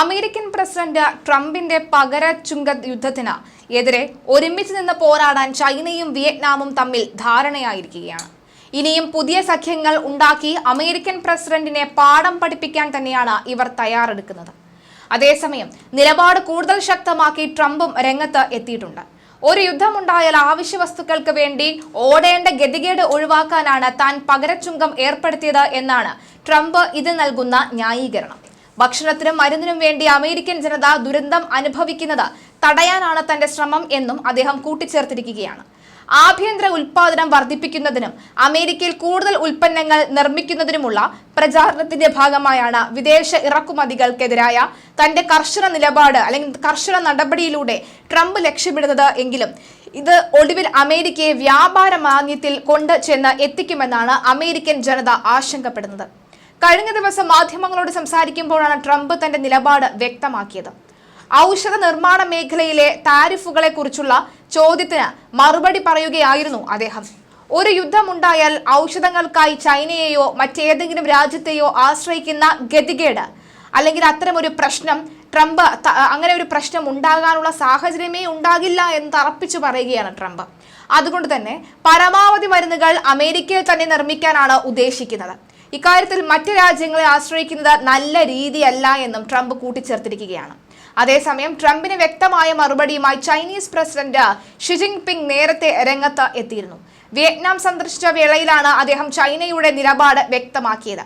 American president ട്രംപിന്റെ പകര ചുങ്ക യുദ്ധത്തിന് എതിരെ ഒരുമിച്ച് നിന്ന് പോരാടാൻ ചൈനയും വിയറ്റ്നാമും തമ്മിൽ ധാരണയായിരിക്കുകയാണ്. ഇനിയും പുതിയ സഖ്യങ്ങൾ ഉണ്ടാക്കി അമേരിക്കൻ പ്രസിഡന്റിനെ പാഠം പഠിപ്പിക്കാൻ തന്നെയാണ് ഇവർ തയ്യാറെടുക്കുന്നത്. അതേസമയം നിലപാട് കൂടുതൽ ശക്തമാക്കി ട്രംപും രംഗത്ത് എത്തിയിട്ടുണ്ട്. ഒരു യുദ്ധമുണ്ടായാൽ ആവശ്യ വസ്തുക്കൾക്ക് വേണ്ടി ഓടേണ്ട ഗതികേട് ഒഴിവാക്കാനാണ് താൻ പകരച്ചുങ്കം ഏർപ്പെടുത്തിയത് എന്നാണ് ട്രംപ് ഇത് നൽകുന്ന ന്യായീകരണം. ഭക്ഷണത്തിനും മരുന്നിനും വേണ്ടി അമേരിക്കൻ ജനത ദുരന്തം അനുഭവിക്കുന്നത് തടയാനാണ് തന്റെ ശ്രമം എന്നും അദ്ദേഹം കൂട്ടിച്ചേർത്തിരിക്കുകയാണ്. ആഭ്യന്തര ഉൽപാദനം വർദ്ധിപ്പിക്കുന്നതിനും അമേരിക്കയിൽ കൂടുതൽ ഉൽപ്പന്നങ്ങൾ നിർമ്മിക്കുന്നതിനുമുള്ള പ്രചാരണത്തിന്റെ ഭാഗമായാണ് വിദേശ ഇറക്കുമതികൾക്കെതിരായ തന്റെ കർശന നിലപാട് അല്ലെങ്കിൽ കർശന നടപടിയിലൂടെ ട്രംപ് ലക്ഷ്യമിടുന്നത് എങ്കിലും ഇത് ഒടുവിൽ അമേരിക്കയെ വ്യാപാര മാന്യത്തിൽ കൊണ്ടു ചെന്ന് എത്തിക്കുമെന്നാണ് അമേരിക്കൻ ജനത ആശങ്കപ്പെടുന്നത്. കഴിഞ്ഞ ദിവസം മാധ്യമങ്ങളോട് സംസാരിക്കുമ്പോഴാണ് ട്രംപ് തന്റെ നിലപാട് വ്യക്തമാക്കിയത്. ഔഷധ നിർമ്മാണ മേഖലയിലെ താരിഫുകളെ കുറിച്ചുള്ള ചോദ്യത്തിന് മറുപടി പറയുകയായിരുന്നു അദ്ദേഹം. ഒരു യുദ്ധമുണ്ടായാൽ ഔഷധങ്ങൾക്കായി ചൈനയെയോ മറ്റേതെങ്കിലും രാജ്യത്തെയോ ആശ്രയിക്കുന്ന ഗതികേട് അല്ലെങ്കിൽ അത്തരമൊരു പ്രശ്നം ട്രംപ് അങ്ങനെ ഒരു പ്രശ്നം ഉണ്ടാകാനുള്ള സാഹചര്യമേ ഉണ്ടാകില്ല എന്ന് തറപ്പിച്ചു പറയുകയാണ് ട്രംപ്. അതുകൊണ്ട് തന്നെ പരമാവധി മരുന്നുകൾ അമേരിക്കയിൽ തന്നെ നിർമ്മിക്കാനാണ് ഉദ്ദേശിക്കുന്നത്. ഇക്കാര്യത്തിൽ മറ്റ് രാജ്യങ്ങളെ ആശ്രയിക്കുന്നത് നല്ല രീതിയല്ല എന്നും ട്രംപ് കൂട്ടിച്ചേർത്തിരിക്കുകയാണ്. അതേസമയം ട്രംപിന് വ്യക്തമായ മറുപടിയുമായി ചൈനീസ് പ്രസിഡന്റ് ഷി ജിൻപിങ് നേരത്തെ രംഗത്ത് എത്തിയിരുന്നു. വിയറ്റ്നാം സന്ദർശിച്ച വേളയിലാണ് അദ്ദേഹം ചൈനയുടെ നിലപാട് വ്യക്തമാക്കിയത്.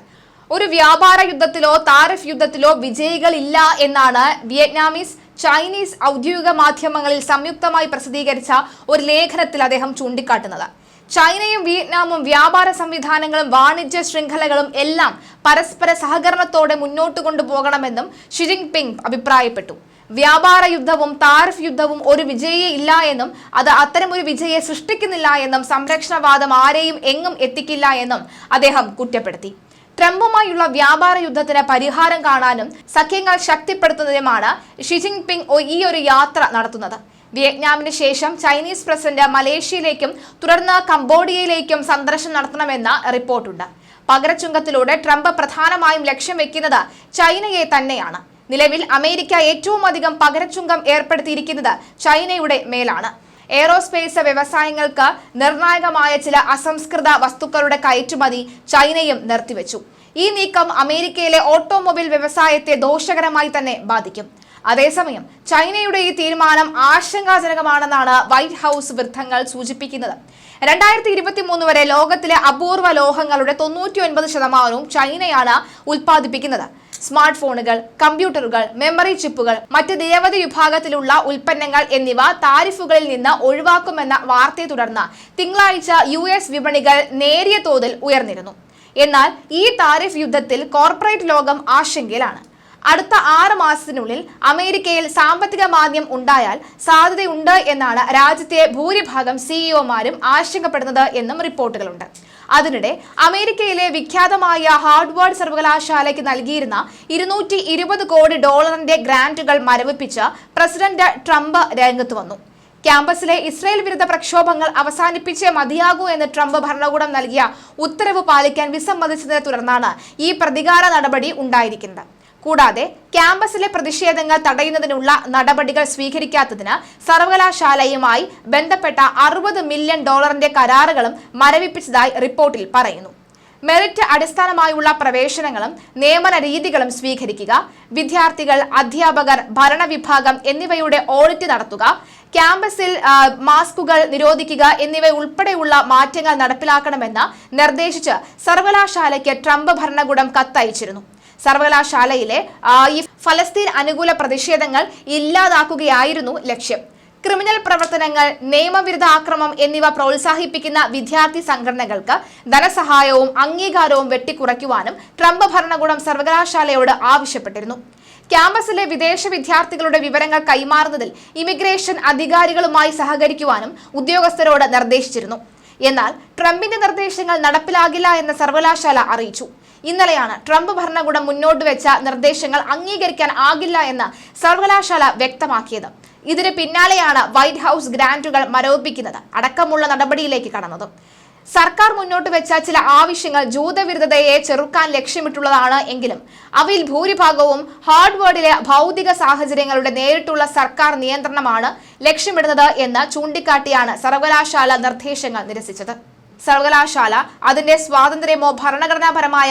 ഒരു വ്യാപാര യുദ്ധത്തിലോ താരിഫ് യുദ്ധത്തിലോ വിജയികളില്ല എന്നാണ് വിയറ്റ്നാമീസ് ചൈനീസ് ഔദ്യോഗിക മാധ്യമങ്ങളിൽ സംയുക്തമായി പ്രസിദ്ധീകരിച്ച ഒരു ലേഖനത്തിൽ അദ്ദേഹം ചൂണ്ടിക്കാട്ടുന്നത്. ചൈനയും വിയറ്റ്നാമും വ്യാപാര സംവിധാനങ്ങളും വാണിജ്യ ശൃംഖലകളും എല്ലാം പരസ്പര സഹകരണത്തോടെ മുന്നോട്ട് കൊണ്ടുപോകണമെന്നും ഷി ജിൻപിങ് അഭിപ്രായപ്പെട്ടു. വ്യാപാര യുദ്ധവും താരിഫ് യുദ്ധവും ഒരു വിജയെ ഇല്ല എന്നും അത് അത്തരമൊരു വിജയെ സൃഷ്ടിക്കുന്നില്ല എന്നും സംരക്ഷണവാദം ആരെയും എങ്ങും എത്തിക്കില്ല എന്നും അദ്ദേഹം കുറ്റപ്പെടുത്തി. ട്രംപുമായുള്ള വ്യാപാര യുദ്ധത്തിന് പരിഹാരം കാണാനും സഖ്യങ്ങൾ ശക്തിപ്പെടുത്തുന്നതിനുമാണ് ഷി ജിൻപിങ് ഈ ഒരു യാത്ര നടത്തുന്നത്. വിയറ്റ്നാമിന് ശേഷം ചൈനീസ് പ്രസിഡന്റ് മലേഷ്യയിലേക്കും തുടർന്ന് കംബോഡിയയിലേക്കും സന്ദർശനം നടത്തണമെന്ന റിപ്പോർട്ടുണ്ട്. പകരച്ചുങ്കത്തിലൂടെ ട്രംപ് പ്രധാനമായും ലക്ഷ്യം വെക്കുന്നത് ചൈനയെ തന്നെയാണ്. നിലവിൽ അമേരിക്ക ഏറ്റവും അധികം പകരച്ചുങ്കം ഏർപ്പെടുത്തിയിരിക്കുന്നത് ചൈനയുടെ മേലാണ്. എയ്റോസ്പേസ് വ്യവസായങ്ങൾക്ക് നിർണായകമായ ചില അസംസ്കൃത വസ്തുക്കളുടെ കയറ്റുമതി ചൈനയും നിർത്തിവെച്ചു. ഈ നീക്കം അമേരിക്കയിലെ ഓട്ടോമൊബൈൽ വ്യവസായത്തെ ദോഷകരമായി തന്നെ ബാധിക്കും. അതേസമയം ചൈനയുടെ ഈ തീരുമാനം ആശങ്കാജനകമാണെന്നാണ് വൈറ്റ് ഹൗസ് വൃത്തങ്ങൾ സൂചിപ്പിക്കുന്നത്. രണ്ടായിരത്തി ഇരുപത്തി മൂന്ന് വരെ ലോകത്തിലെ അപൂർവ ലോഹങ്ങളുടെ തൊണ്ണൂറ്റി ഒൻപത് ശതമാനവും ചൈനയാണ് ഉൽപ്പാദിപ്പിക്കുന്നത്. സ്മാർട്ട് ഫോണുകൾ കമ്പ്യൂട്ടറുകൾ മെമ്മറി ചിപ്പുകൾ മറ്റ് നിരവധി വിഭാഗത്തിലുള്ള ഉൽപ്പന്നങ്ങൾ എന്നിവ താരിഫുകളിൽ നിന്ന് ഒഴിവാക്കുമെന്ന വാർത്തയെ തുടർന്ന് തിങ്കളാഴ്ച യു വിപണികൾ നേരിയ തോതിൽ ഉയർന്നിരുന്നു. എന്നാൽ ഈ താരിഫ് യുദ്ധത്തിൽ കോർപ്പറേറ്റ് ലോകം ആശങ്കയിലാണ്. അടുത്ത ആറ് മാസത്തിനുള്ളിൽ അമേരിക്കയിൽ സാമ്പത്തിക മാന്ദ്യം ഉണ്ടായാൽ സാധ്യതയുണ്ട് എന്നാണ് രാജ്യത്തെ ഭൂരിഭാഗം സിഇഒമാരും ആശങ്കപ്പെടുന്നത് എന്നും റിപ്പോർട്ടുകളുണ്ട്. അതിനിടെ അമേരിക്കയിലെ വിഖ്യാതമായ ഹാർഡ്വേർഡ് സർവകലാശാലയ്ക്ക് നൽകിയിരുന്ന ഇരുന്നൂറ്റി ഇരുപത് കോടി ഡോളറിന്റെ ഗ്രാന്റുകൾ മരവിപ്പിച്ച് പ്രസിഡന്റ് ട്രംപ് രംഗത്ത് വന്നു. ക്യാമ്പസിലെ ഇസ്രയേൽ വിരുദ്ധ പ്രക്ഷോഭങ്ങൾ അവസാനിപ്പിച്ചേ മതിയാകൂ എന്ന് ട്രംപ് ഭരണകൂടം നൽകിയ ഉത്തരവ് പാലിക്കാൻ വിസമ്മതിച്ചതിനെ തുടർന്നാണ് ഈ പ്രതികാര നടപടി ഉണ്ടായിരിക്കുന്നത്. കൂടാതെ ക്യാമ്പസിലെ പ്രതിഷേധങ്ങൾ തടയുന്നതിനുള്ള നടപടികൾ സ്വീകരിക്കാത്തതിന് സർവകലാശാലയുമായി ബന്ധപ്പെട്ട അറുപത് മില്യൺ ഡോളറിന്റെ കരാറുകളും മരവിപ്പിച്ചതായി റിപ്പോർട്ടിൽ പറയുന്നു. മെറിറ്റ് അടിസ്ഥാനമായുള്ള പ്രവേശനങ്ങളും നിയമന രീതികളും സ്വീകരിക്കുക വിദ്യാർത്ഥികൾ അധ്യാപകർ ഭരണവിഭാഗം എന്നിവയുടെ ഓഡിറ്റ് നടത്തുക ക്യാമ്പസിൽ മാസ്കുകൾ നിരോധിക്കുക എന്നിവ ഉൾപ്പെടെയുള്ള മാറ്റങ്ങൾ നടപ്പിലാക്കണമെന്ന് നിർദ്ദേശിച്ച് സർവകലാശാലയ്ക്ക് ട്രംപ് ഭരണകൂടം കത്തയച്ചിരുന്നു. സർവകലാശാലയിലെ ഈ ഫലസ്തീൻ അനുകൂല പ്രതിഷേധങ്ങൾ ഇല്ലാതാക്കുകയായിരുന്നു ലക്ഷ്യം. ക്രിമിനൽ പ്രവർത്തനങ്ങൾ നിയമവിരുദ്ധ ആക്രമം എന്നിവ പ്രോത്സാഹിപ്പിക്കുന്ന വിദ്യാർത്ഥി സംഘടനകൾക്ക് ധനസഹായവും അംഗീകാരവും വെട്ടിക്കുറയ്ക്കുവാനും ട്രംപ് ഭരണകൂടം സർവകലാശാലയോട് ആവശ്യപ്പെട്ടിരുന്നു. ക്യാമ്പസിലെ വിദേശ വിദ്യാർത്ഥികളുടെ വിവരങ്ങൾ കൈമാറുന്നതിൽ ഇമിഗ്രേഷൻ അധികാരികളുമായി സഹകരിക്കുവാനും ഉദ്യോഗസ്ഥരോട് നിർദ്ദേശിച്ചിരുന്നു. എന്നാൽ ട്രംപിന്റെ നിർദ്ദേശങ്ങൾ നടപ്പിലാകില്ല എന്ന് സർവകലാശാല അറിയിച്ചു. ഇന്നലെയാണ് ട്രംപ് ഭരണകൂടം മുന്നോട്ട് വെച്ച നിർദ്ദേശങ്ങൾ അംഗീകരിക്കാൻ ആകില്ല എന്ന് സർവകലാശാല വ്യക്തമാക്കിയത്. ഇതിന് പിന്നാലെയാണ് വൈറ്റ് ഹൗസ് ഗ്രാന്റുകൾ മരവിപ്പിക്കുന്നത് അടക്കമുള്ള നടപടിയിലേക്ക് കടന്നത്. സർക്കാർ മുന്നോട്ട് വെച്ച ചില ആവശ്യങ്ങൾ ജൂതവിരുദ്ധതയെ ചെറുക്കാൻ ലക്ഷ്യമിട്ടുള്ളതാണ് എങ്കിലും അവയിൽ ഭൂരിഭാഗവും ഹാർഡ്വേർഡിലെ ഭൗതിക സാഹചര്യങ്ങളുടെ നേരിട്ടുള്ള സർക്കാർ നിയന്ത്രണമാണ് ലക്ഷ്യമിടുന്നത് എന്ന് ചൂണ്ടിക്കാട്ടിയാണ് സർവകലാശാല നിർദ്ദേശങ്ങൾ നിരസിച്ചത്. സർവകലാശാല അതിന്റെ സ്വാതന്ത്ര്യമോ ഭരണഘടനാപരമായ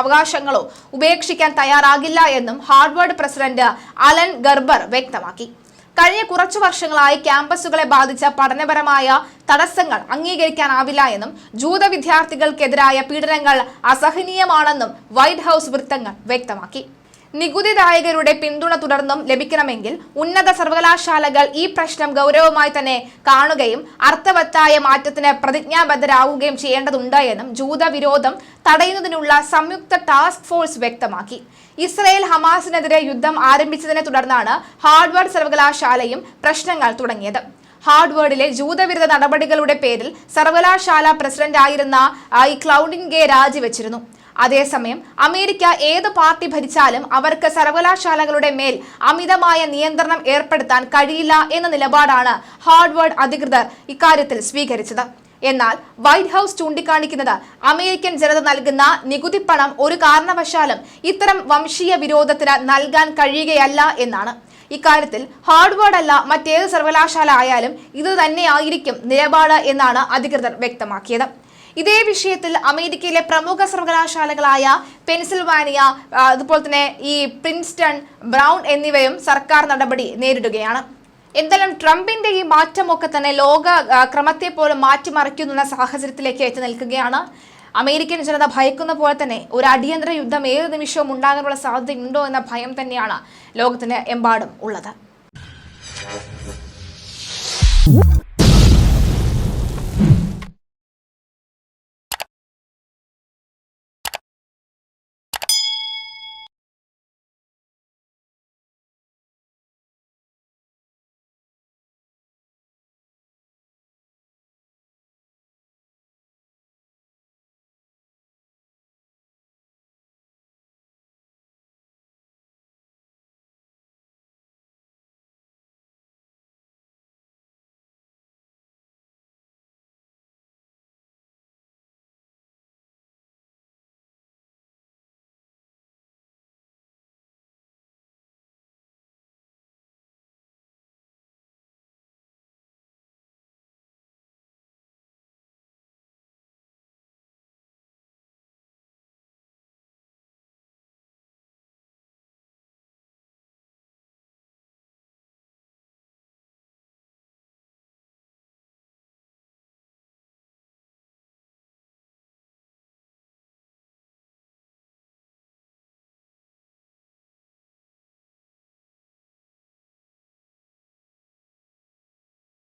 അവകാശങ്ങളോ ഉപേക്ഷിക്കാൻ തയ്യാറാകില്ല എന്നും ഹാർഡ്വേർഡ് പ്രസിഡന്റ് അലൻ ഗർബർ വ്യക്തമാക്കി. കഴിഞ്ഞ കുറച്ചു വർഷങ്ങളായി ക്യാമ്പസുകളെ ബാധിച്ച പഠനപരമായ തടസ്സങ്ങൾ അംഗീകരിക്കാനാവില്ല എന്നും ജൂത വിദ്യാർത്ഥികൾക്കെതിരായ പീഡനങ്ങൾ അസഹനീയമാണെന്നും വൈറ്റ് ഹൌസ് വൃത്തങ്ങൾ വ്യക്തമാക്കി. നികുതിദായകരുടെ പിന്തുണ തുടർന്നും ലഭിക്കണമെങ്കിൽ ഉന്നത സർവകലാശാലകൾ ഈ പ്രശ്നം ഗൗരവമായി തന്നെ കാണുകയും അർത്ഥവത്തായ മാറ്റത്തിന് പ്രതിജ്ഞാബദ്ധരാകുകയും ചെയ്യേണ്ടതുണ്ട് എന്നും ജൂതവിരോധം തടയുന്നതിനുള്ള സംയുക്ത ടാസ്ക് ഫോഴ്സ് വ്യക്തമാക്കി. ഇസ്രയേൽ ഹമാസിനെതിരെ യുദ്ധം ആരംഭിച്ചതിനെ തുടർന്നാണ് ഹാർഡ്വേർഡ് സർവകലാശാലയും പ്രശ്നങ്ങൾ തുടങ്ങിയത്. ഹാർഡ്വേർഡിലെ ജൂതവിരുദ്ധ നടപടികളുടെ പേരിൽ സർവകലാശാല പ്രസിഡന്റായിരുന്ന ഐ ഈ ക്ലൗഡിൻ ഗേ രാജിവെച്ചിരുന്നു. അതേസമയം അമേരിക്ക ഏത് പാർട്ടി ഭരിച്ചാലും അവർക്ക് സർവകലാശാലകളുടെ മേൽ അമിതമായ നിയന്ത്രണം ഏർപ്പെടുത്താൻ കഴിയില്ല എന്ന നിലപാടാണ് ഹാർഡ്വേർഡ് അധികൃതർ ഇക്കാര്യത്തിൽ സ്വീകരിച്ചത്. എന്നാൽ വൈറ്റ് ഹൌസ് ചൂണ്ടിക്കാണിക്കുന്നത് അമേരിക്കൻ ജനത നൽകുന്ന നികുതി പണം ഒരു കാരണവശാലും ഇത്തരം വംശീയ വിരോധത്തിന് നൽകാൻ കഴിയുകയല്ല എന്നാണ്. ഇക്കാര്യത്തിൽ ഹാർഡ്വേർഡ് അല്ല മറ്റേത് സർവകലാശാല ആയാലും ഇത് തന്നെയായിരിക്കും നിലപാട് എന്നാണ് അധികൃതർ വ്യക്തമാക്കിയത്. ഇതേ വിഷയത്തിൽ അമേരിക്കയിലെ പ്രമുഖ സർവകലാശാലകളായ പെൻസിൽവാനിയ അതുപോലെ തന്നെ ഈ പ്രിൻസ്റ്റൺ ബ്രൗൺ എന്നിവയും സർക്കാർ നടപടി നേരിടുകയാണ്. എന്തായാലും ട്രംപിന്റെ ഈ മാറ്റമൊക്കെ തന്നെ ലോക ക്രമത്തെ പോലും മാറ്റിമറിക്കുന്ന സാഹചര്യത്തിലേക്ക് എത്തി നിൽക്കുകയാണ്. അമേരിക്കൻ ജനത ഭയക്കുന്ന പോലെ തന്നെ ഒരു അടിയന്തര യുദ്ധം ഏത് നിമിഷവും ഉണ്ടാകാനുള്ള സാധ്യതയുണ്ടോ എന്ന ഭയം തന്നെയാണ് ലോകത്തിന് എമ്പാടും ഉള്ളത്.